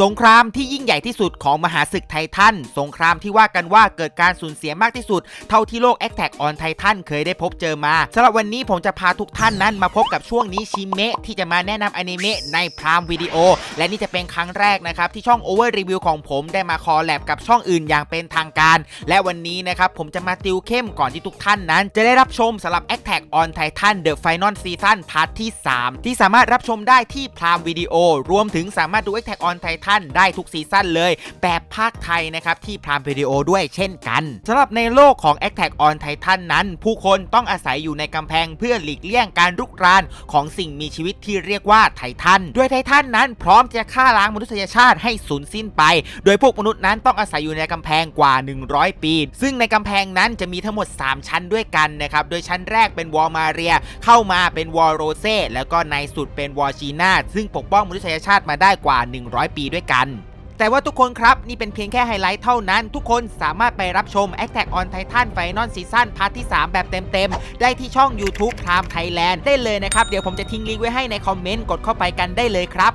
สงครามที่ยิ่งใหญ่ที่สุดของมหาศึกไททัน สงครามที่ว่ากันว่าเกิดการสูญเสียมากที่สุด เท่าที่โลก a t t a c k on Titan เคยได้พบเจอมาสำหรับวันนี้ผมจะพาทุกท่านนั้นมาพบกับช่วงนี้ชิเมะที่จะมาแนะนำอนิเมะในพรามวิดีโอ และนี่จะเป็นครั้งแรกนะครับ ที่ช่อง Over Review ของผมได้มาคอแลบกับช่องอื่นอย่างเป็นทางการ และวันนี้นะครับผมจะมาติวเข้มก่อนที่ทุกท่านนั้น จะได้รับชมสำหรับ a t t a c k on Titan The Final Season พาร์ทที่ 3 ที่สามารถรับชมได้ที่พรามวิดีโอรวมถึงสามารถดู a t t a c k on Titan ได้ทุกซีซั่นเลย แบบภาคไทยนะครับที่พรามวิดีโอด้วยเช่นกันสำหรับในโลกของ a t t a c k on Titan นั้น ผู้คนต้องอาศัยอยู่ในกำแพงเพื่อหลีกเลี่ยงการรุกรานของสิ่งมีชีวิตที่เรียกว่าไททันด้วยไททันนั้นพร้อมจะฆ่าล้างมนุษยชาติให้สูญสิ้นไป โดยพวกมนุษย์นั้นต้องอาศัยอยู่ในกำแพงกว่า 100 ปี ซึ่งในกำแพงนั้นจะมีทั้งหมด 3 ชั้นด้วยกันนะครับโดยชั้นแรกเป็นวอลมาเรีย เข้ามาเป็นวอลโรเซ่แล้วก็ในสุดเป็นวอลชีนาซึ่งปกป้องมนุษยชาติมาได้กว่า 100 ปีด้วยกัน แต่ว่าทุกคนครับนี่เป็นเพียงแค่ไฮไลท์เท่านั้น ทุกคนสามารถไปรับชม Attack on Titan Final Season พาร์ทที่ 3 แบบเต็มๆ ได้ที่ช่อง YouTube Prime Thailand ได้เลยนะครับ เดี๋ยวผมจะทิ้งลิงก์ไว้ให้ในคอมเมนต์กดเข้าไปกันได้เลยครับ